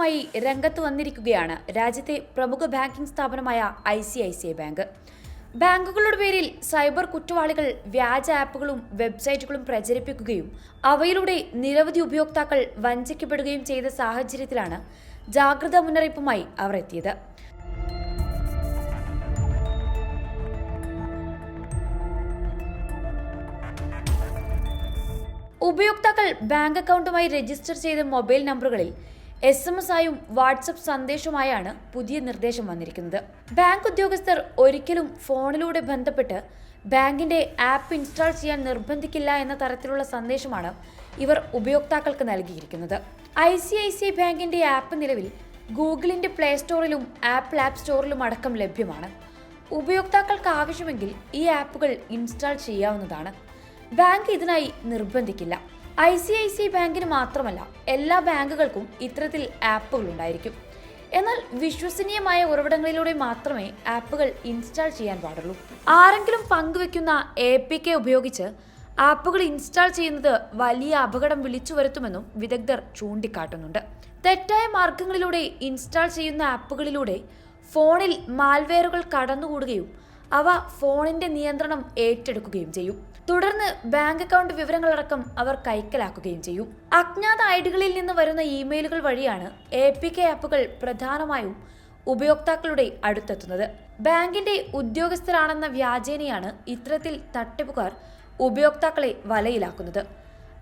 മുന്നറിയിപ്പുമായി രംഗത്ത് വന്നിരിക്കുകയാണ് രാജ്യത്തെ പ്രമുഖ ബാങ്കിംഗ് സ്ഥാപനമായ I C I C I bank. ബാങ്കുകളുടെ പേരിൽ സൈബർ കുറ്റവാളികൾ വ്യാജ ആപ്പുകളും വെബ്സൈറ്റുകളും പ്രചരിപ്പിക്കുകയും അവയിലൂടെ നിരവധി ഉപയോക്താക്കൾ വഞ്ചിക്കപ്പെടുകയും ചെയ്ത സാഹചര്യത്തിലാണ് ജാഗ്രതാ മുന്നറിയിപ്പുമായി അവർ എത്തിയത്. ഉപയോക്താക്കൾ ബാങ്ക് അക്കൗണ്ടുമായി രജിസ്റ്റർ ചെയ്ത മൊബൈൽ നമ്പറുകളിൽ എസ് എം എസ് ആയും വാട്സപ്പ് സന്ദേശമായാണ് പുതിയ നിർദ്ദേശം വന്നിരിക്കുന്നത്. ബാങ്ക് ഉദ്യോഗസ്ഥർ ഒരിക്കലും ഫോണിലൂടെ ബന്ധപ്പെട്ട് ബാങ്കിന്റെ ആപ്പ് ഇൻസ്റ്റാൾ ചെയ്യാൻ നിർബന്ധിക്കില്ല എന്ന തരത്തിലുള്ള സന്ദേശമാണ് ഇവർ ഉപയോക്താക്കൾക്ക് നൽകിയിരിക്കുന്നത്. ഐ സി ഐ സി ബാങ്കിന്റെ ആപ്പ് നിലവിൽ ഗൂഗിളിന്റെ പ്ലേ സ്റ്റോറിലും ആപ്പിൾ ആപ്പ് സ്റ്റോറിലും അടക്കം ലഭ്യമാണ്. ഉപയോക്താക്കൾക്ക് ആവശ്യമെങ്കിൽ ഈ ആപ്പുകൾ ഇൻസ്റ്റാൾ ചെയ്യാവുന്നതാണ്. ബാങ്ക് ഇതിനായി നിർബന്ധിക്കില്ല. ഐ സി ഐ സി ബാങ്കിന് മാത്രമല്ല എല്ലാ ബാങ്കുകൾക്കും ഇത്തരത്തിൽ ആപ്പുകൾ ഉണ്ടായിരിക്കും. എന്നാൽ വിശ്വസനീയമായ ഉറവിടങ്ങളിലൂടെ മാത്രമേ ആപ്പുകൾ ഇൻസ്റ്റാൾ ചെയ്യാൻ പാടുള്ളൂ. ആരെങ്കിലും പങ്കുവെക്കുന്ന എ പി കെ ഉപയോഗിച്ച് ആപ്പുകൾ ഇൻസ്റ്റാൾ ചെയ്യുന്നത് വലിയ അപകടം വിളിച്ചു വരുത്തുമെന്നും വിദഗ്ധർ ചൂണ്ടിക്കാട്ടുന്നുണ്ട്. തെറ്റായ മാർഗങ്ങളിലൂടെ ഇൻസ്റ്റാൾ ചെയ്യുന്ന ആപ്പുകളിലൂടെ ഫോണിൽ മാൽവെയറുകൾ കടന്നുകൂടുകയും അവ ഫോണിന്റെ നിയന്ത്രണം ഏറ്റെടുക്കുകയും ചെയ്യും. തുടർന്ന് ബാങ്ക് അക്കൗണ്ട് വിവരങ്ങളടക്കം അവർ കൈക്കലാക്കുകയും ചെയ്യും. അജ്ഞാത ഐഡികളിൽ നിന്ന് വരുന്ന ഇമെയിലുകൾ വഴിയാണ് എ പി കെ ആപ്പുകൾ പ്രധാനമായും ഉപയോക്താക്കളുടെ അടുത്തെത്തുന്നത്. ബാങ്കിന്റെ ഉദ്യോഗസ്ഥരാണെന്ന വ്യാജേനയാണ് ഇത്തരത്തിൽ തട്ടിപ്പുകാർ ഉപയോക്താക്കളെ വലയിലാക്കുന്നത്.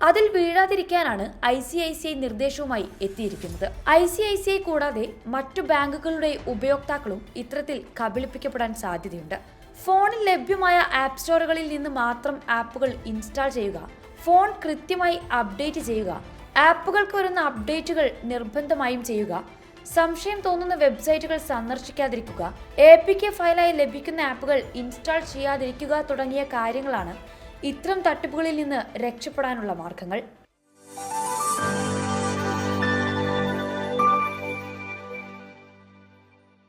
അതിൽ വീഴാതിരിക്കാനാണ് I C I C I നിർദ്ദേശവുമായി എത്തിയിരിക്കുന്നത്. I C I C I കൂടാതെ മറ്റു ബാങ്കുകളുടെ ഉപയോക്താക്കളും ഇത്തരത്തിൽ കബളിപ്പിക്കപ്പെടാൻ സാധ്യതയുണ്ട്. ഫോണിൽ ലഭ്യമായ ആപ്പ് സ്റ്റോറുകളിൽ നിന്ന് മാത്രം ആപ്പുകൾ ഇൻസ്റ്റാൾ ചെയ്യുക. ഫോൺ കൃത്യമായി അപ്ഡേറ്റ് ചെയ്യുക. ആപ്പുകൾക്ക് വരുന്ന അപ്ഡേറ്റുകൾ നിർബന്ധമായും ചെയ്യുക. സംശയം തോന്നുന്ന വെബ്സൈറ്റുകൾ സന്ദർശിക്കാതിരിക്കുക. എ പി കെ ഫയലായി ലഭിക്കുന്ന ആപ്പുകൾ ഇൻസ്റ്റാൾ ചെയ്യാതിരിക്കുക തുടങ്ങിയ കാര്യങ്ങളാണ് ഇത്തരം തട്ടിപ്പുകളിൽ നിന്ന് രക്ഷപ്പെടാനുള്ള മാർഗങ്ങൾ.